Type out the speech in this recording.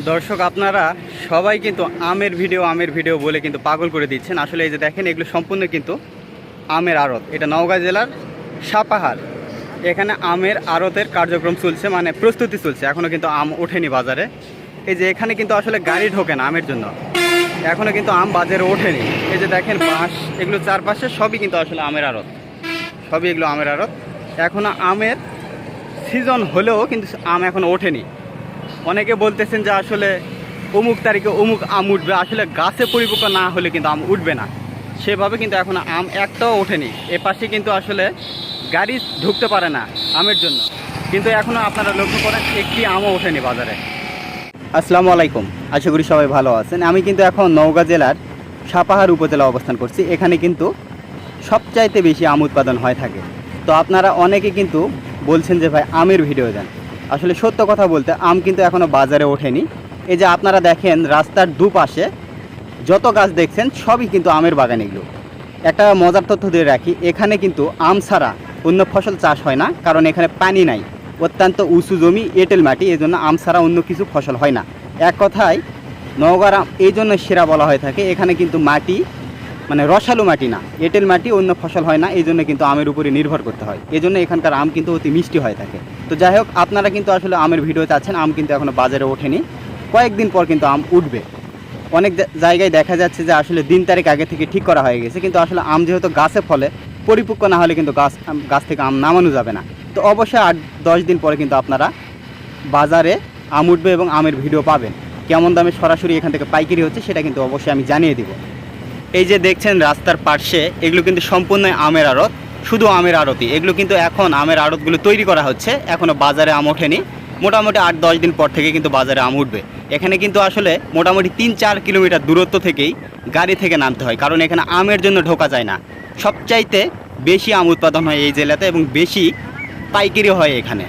দর্শক, আপনারা সবাই কিন্তু আমের ভিডিও আমের ভিডিও বলে কিন্তু পাগল করে দিচ্ছেন। আসলে এই যে দেখেন, এগুলো সম্পূর্ণ কিন্তু আমের আড়ত। এটা নওগাঁ জেলার সাপাহার। এখানে আমের আড়তের কার্যক্রম চলছে মানে প্রস্তুতি চলছে। এখনও কিন্তু আম ওঠেনি বাজারে। এই যে এখানে কিন্তু আসলে গাড়ি ঢোকে না আমের জন্য। এখনও কিন্তু আম বাজারে ওঠেনি। এই যে দেখেন, বাঁশ, এগুলো চারপাশে সবই কিন্তু আসলে আমের আড়ত। সবই এগুলো আমের আড়ত। এখনও আমের সিজন হলেও কিন্তু আম এখনও ওঠেনি। অনেকে বলতেছেন যে আসলে অমুক তারিখে অমুক আম উঠবে। আসলে গাছে পরিপক্ক না হলে কিন্তু আম উঠবে না। সেভাবে কিন্তু এখন আম একটাও ওঠেনি। এ পাশে কিন্তু আসলে গাড়ি ঢুকতে পারে না আমের জন্য। কিন্তু এখনও আপনারা লক্ষ্য করেন, একটি আমও ওঠেনি বাজারে। আসসালামু আলাইকুম। আশা করি সবাই ভালো আছেন। আমি কিন্তু এখন নওগাঁ জেলার সাপাহার উপজেলা অবস্থান করছি। এখানে কিন্তু সবচাইতে বেশি আম উৎপাদন হয়ে থাকে। তো আপনারা অনেকে কিন্তু বলছেন যে ভাই আমের ভিডিও দেন। আসলে সত্য কথা বলতে আম কিন্তু এখনও বাজারে ওঠেনি। এই যে আপনারা দেখেন রাস্তার দুপাশে যত গাছ দেখছেন সবই কিন্তু আমের বাগান এগুলো। একটা মজার তথ্য দিয়ে রাখি, এখানে কিন্তু আম ছাড়া অন্য ফসল চাষ হয় না, কারণ এখানে পানি নাই, অত্যন্ত উঁচু জমি, এঁটেল মাটি এই জন্য আম ছাড়া অন্য কিছু ফসল হয় না। এক কথায়, নওগাঁর আম এই জন্য সেরা বলা হয়ে থাকে, এখানে কিন্তু মাটি মানে রসালো মাটি না, এঁটেল মাটি অন্য ফসল হয় না, এই জন্য কিন্তু আমের উপরে নির্ভর করতে হয়। এই জন্য এখানকার আম কিন্তু অতি মিষ্টি হয়ে থাকে। তো যাই হোক, আপনারা কিন্তু আসলে আমের ভিডিও চাচ্ছেন, আম কিন্তু এখনও বাজারে ওঠেনি। কয়েকদিন পর কিন্তু আম উঠবে। অনেক জায়গায় দেখা যাচ্ছে যে আসলে দিন তারিখ আগে থেকে ঠিক করা হয়ে গেছে, কিন্তু আসলে আম যেহেতু গাছে ফলে, পরিপক্ক না হলে কিন্তু গাছ গাছ থেকে আম নামানো যাবে না। তো অবশ্যই আট, দশ দিন পরে কিন্তু আপনারা বাজারে আম উঠবে এবং আমের ভিডিও পাবেন। কেমন দামে সরাসরি এখান থেকে পাইকারি হচ্ছে সেটা কিন্তু অবশ্যই আমি জানিয়ে দিব। এই যে দেখছেন রাস্তার পার্শ্বে, এগুলো কিন্তু সম্পূর্ণ আমের আড়ত। শুধু আমের আড়তি এগুলো কিন্তু এখন আমের আড়তগুলো তৈরি করা হচ্ছে এখনও বাজারে আম ওঠেনি। মোটামুটি আট দশ দিন পর থেকে কিন্তু বাজারে আম উঠবে। এখানে কিন্তু আসলে মোটামুটি তিন চার কিলোমিটার দূরত্ব থেকেই গাড়ি থেকে নামতে হয়, কারণ এখানে আমের জন্য ঢোকা যায় না। সবচাইতে বেশি আম উৎপাদন হয় এই জেলাতে এবং বেশি পাইকারি হয় এখানে।